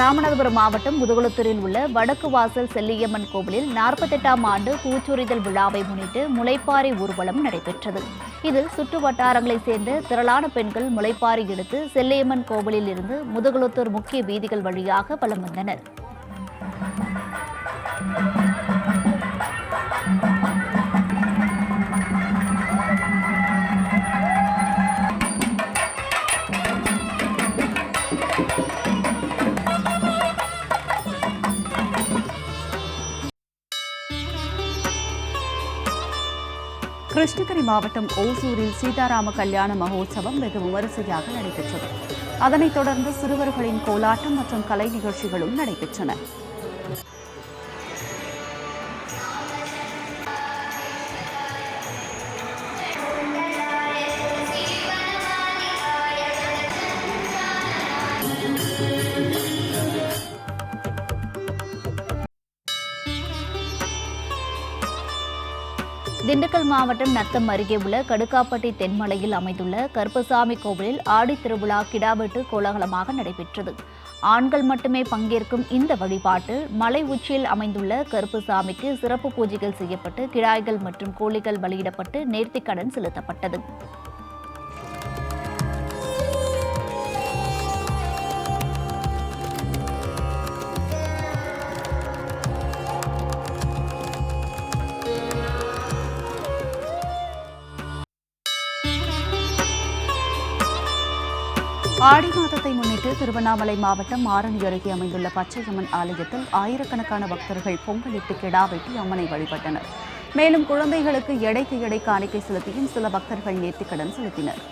ராமநாதபுரம் மாவட்டம் முதுகுளத்தூரில் உள்ள வடக்கு வாசல் செல்லியம்மன் கோவிலில் நாற்பத்தெட்டாம் ஆண்டு பூச்சொரிதல் விழாவை முன்னிட்டு முளைப்பாறை ஊர்வலம் நடைபெற்றது. இதில் சுற்று வட்டாரங்களைச் சேர்ந்த திரளான பெண்கள் முளைப்பாறை எடுத்து செல்லியம்மன் கோவிலில் இருந்து முதுகுளத்தூர் முக்கிய வீதிகள் வழியாக வலம் வந்தனர். கிருஷ்ணகிரி மாவட்டம் ஓசூரில் சீதாராம கல்யாண மகோத்சவம் வெகு விமரிசையாக நடைபெற்றது. அதனைத் தொடர்ந்து சிறுவர்களின் கோலாட்டம் மற்றும் கலை நிகழ்ச்சிகளும் நடைபெற்றன. திண்டுக்கல் மாவட்டம் நத்தம் அருகே உள்ள கடுக்காப்பட்டி தென்மலையில் அமைந்துள்ள கருப்பசாமி கோவிலில் ஆடி திருவிழா கிடாவெட்டு கோலாகலமாக நடைபெற்றது. ஆண்கள் மட்டுமே பங்கேற்கும் இந்த வழிபாட்டில் மலை உச்சியில் அமைந்துள்ள கருப்புசாமிக்கு சிறப்பு பூஜைகள் செய்யப்பட்டு கிடாய்கள் மற்றும் கோழிகள் பலியிடப்பட்டு நேர்த்திக்கடன் செலுத்தப்பட்டது. ஆடி மாதத்தை முன்னிட்டு திருவண்ணாமலை மாவட்டம் ஆரணி அருகே அமைந்துள்ள பச்சையம்மன் ஆலயத்தில் ஆயிரக்கணக்கான பக்தர்கள் பொங்கலிட்டு கிடா வெட்டி அம்மனை வழிபட்டனர். மேலும் குழந்தைகளுக்கு எடைக்கு எடை காணிக்கை செலுத்தியும் சில பக்தர்கள் நேர்த்திக்கடன் செலுத்தினர்.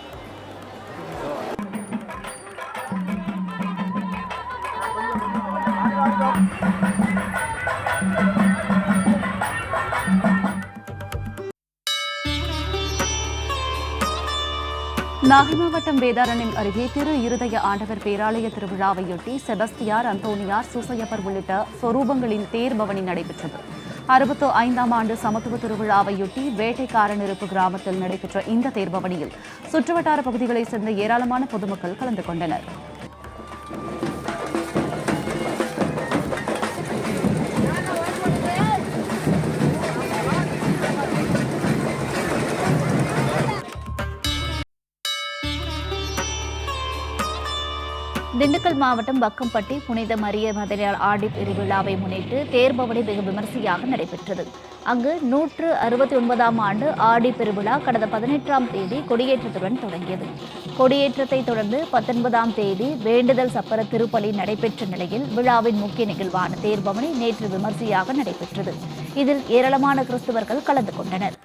நாகை மாவட்டம் வேதாரண்யம் அருகே திரு இருதய ஆண்டவர் பேராலய திருவிழாவையொட்டி செபஸ்தியார் அந்தோனியார் சூசையப்பர் உள்ளிட்ட சொரூபங்களின் தேர்பவனி நடைபெற்றது. அறுபத்து ஐந்தாம் ஆண்டு சமத்துவ திருவிழாவையொட்டி வேட்டைக்காரனிருப்பு கிராமத்தில் நடைபெற்ற இந்த தேர்பவனியில் சுற்றுவட்டார பகுதிகளைச் சேர்ந்த ஏராளமான பொதுமக்கள் கலந்து கொண்டனர். திண்டுக்கல் மாவட்டம் பக்கம்பட்டி புனித மரிய மதனியார் ஆடி பெருவிழாவை முன்னிட்டு தேர்பவனி வெகு விமரிசையாக நடைபெற்றது. அங்கு நூற்று அறுபத்தி ஒன்பதாம் ஆண்டு ஆடி பெருவிழா கடந்த பதினெட்டாம் தேதி கொடியேற்றத்துடன் தொடங்கியது. கொடியேற்றத்தை தொடர்ந்து பத்தொன்பதாம் தேதி வேண்டுதல் சப்பர திருப்பலி நடைபெற்ற நிலையில் விழாவின் முக்கிய நிகழ்வான தேர்பவனி நேற்று விமரிசையாக நடைபெற்றது. இதில் ஏராளமான கிறிஸ்தவர்கள் கலந்து கொண்டனர்.